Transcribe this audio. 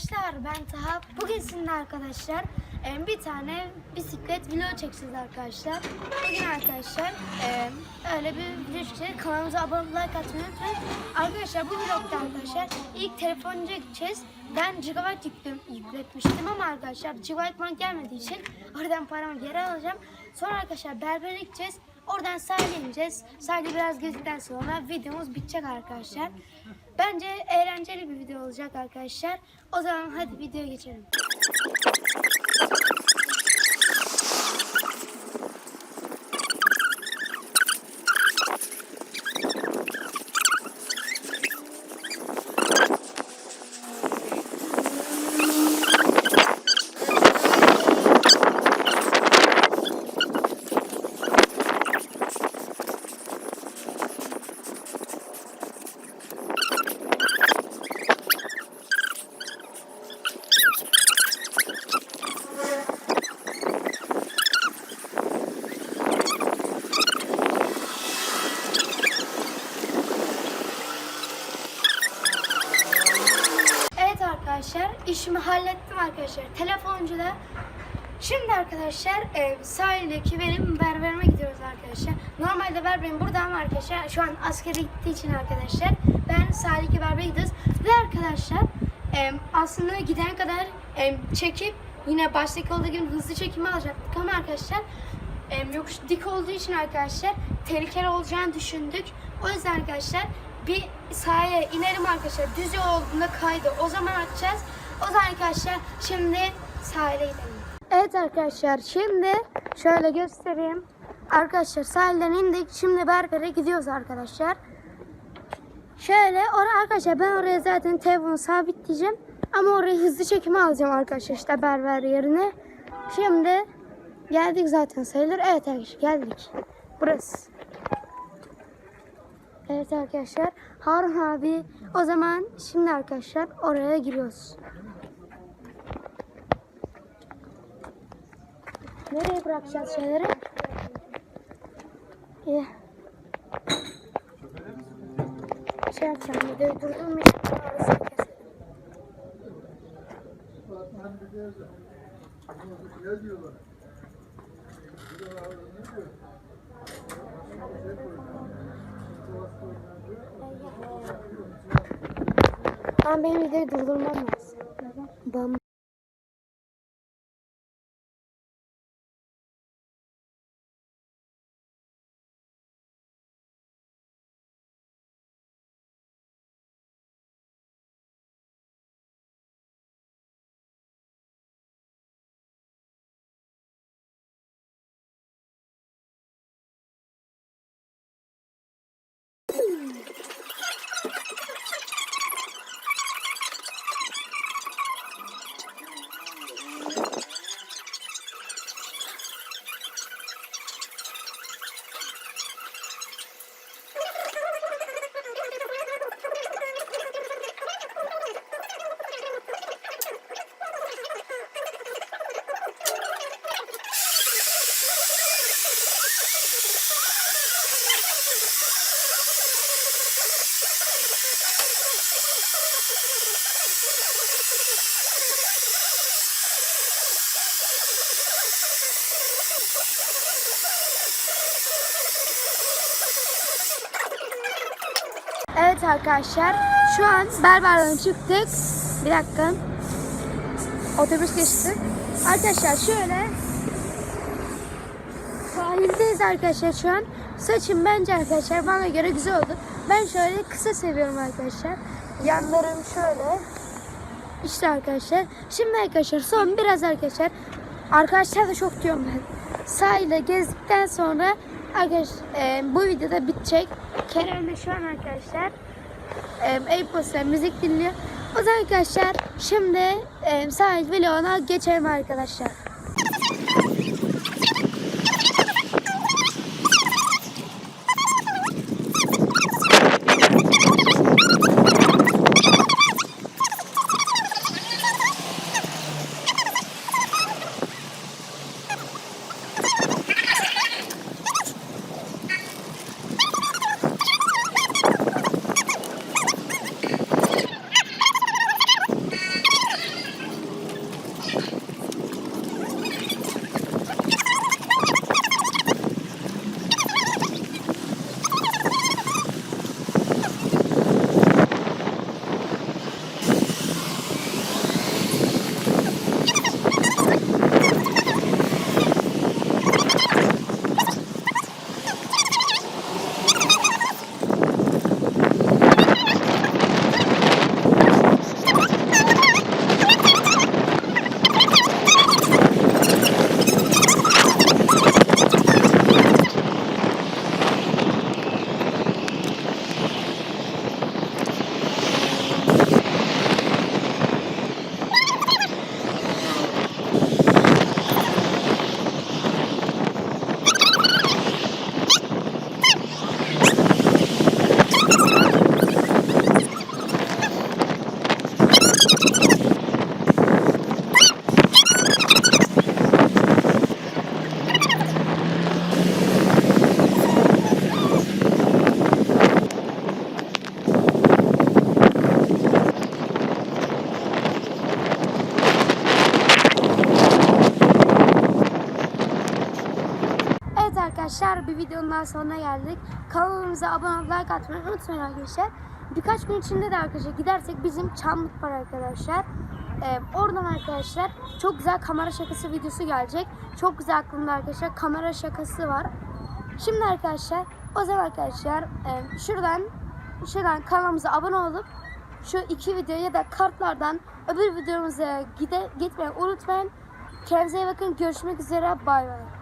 arkadaşlar ben Taha. Bugün sizinle arkadaşlar e, bir tane bisiklet vlog çekeceğiz arkadaşlar. Bugün arkadaşlar e, öyle bir video çekeceğiz. Kanalımıza abone like atmayı unutmayın. Arkadaşlar bu vlogda arkadaşlar ilk telefoncuya gideceğiz. Ben Gigabyte yüklüm, yükletmiştim ama arkadaşlar Gigabyte bana gelmediği için oradan paramı geri alacağım. Sonra arkadaşlar berbere gideceğiz. Oradan sahile ineceğiz. Sahilde biraz gezdikten sonra videomuz bitecek arkadaşlar. Bence eğlenceli bir video olacak arkadaşlar. O zaman hadi videoya geçelim. Evet arkadaşlar işimi hallettim arkadaşlar. Telefoncuda. Şimdi arkadaşlar e, sahildeki benim berberime gidiyoruz arkadaşlar. Normalde berberim burada ama arkadaşlar şu an askere gittiği için arkadaşlar ben sahildeki berbere gidiyoruz. Ve arkadaşlar e, aslında giden kadar e, çekip yine baştaki olduğu gibi hızlı çekimi alacaktık ama arkadaşlar e, yokuş dik olduğu için arkadaşlar tehlikeli olacağını düşündük. O yüzden arkadaşlar bir sahaya inelim arkadaşlar. Düz yol olduğunda kaydı. O zaman atacağız. O zaman arkadaşlar şimdi sahile gidelim. Evet arkadaşlar şimdi şöyle göstereyim. Arkadaşlar sahilden indik. Şimdi berbere gidiyoruz arkadaşlar. Şöyle oraya arkadaşlar ben oraya zaten telefonu sabitleyeceğim. Ama oraya hızlı çekimi alacağım arkadaşlar işte berber yerine. Şimdi geldik zaten sayılır. Evet arkadaşlar geldik. Burası. Evet arkadaşlar. Harun abi o zaman şimdi arkadaşlar oraya giriyoruz. Nereye bırakacağız şeyleri? İyi. Şey yapacağım. Videoyu durdurmayacağım. Arasını keselim. Ama benim videoyu durdurmam lazım. Bam. Evet arkadaşlar şu an berberden çıktık. Bir dakika. Otobüs geçti. Arkadaşlar şöyle sahildeyiz arkadaşlar şu an. Saçım bence arkadaşlar bana göre güzel oldu. Ben şöyle kısa seviyorum arkadaşlar. Yanlarım şöyle. İşte arkadaşlar. Şimdi arkadaşlar son biraz arkadaşlar. Arkadaşlar da çok diyorum ben. Sahilde gezdikten sonra arkadaşlar e, bu videoda bitecek. Kerem de şu an arkadaşlar e, Airpods'ta müzik dinliyor. O zaman arkadaşlar şimdi e, sahil vloguna geçelim arkadaşlar. Arkadaşlar bir videonun daha sonuna geldik. Kanalımıza abone olup like atmayı unutmayın arkadaşlar. Birkaç gün içinde de arkadaşlar gidersek bizim Çamlık var arkadaşlar. Ee, oradan arkadaşlar çok güzel kamera şakası videosu gelecek. Çok güzel aklımda arkadaşlar kamera şakası var. Şimdi arkadaşlar o zaman arkadaşlar e, şuradan şuradan kanalımıza abone olup şu iki video ya da kartlardan öbür videomuza gide, gitmeyi unutmayın. Kendinize iyi bakın. Görüşmek üzere. Bay bay.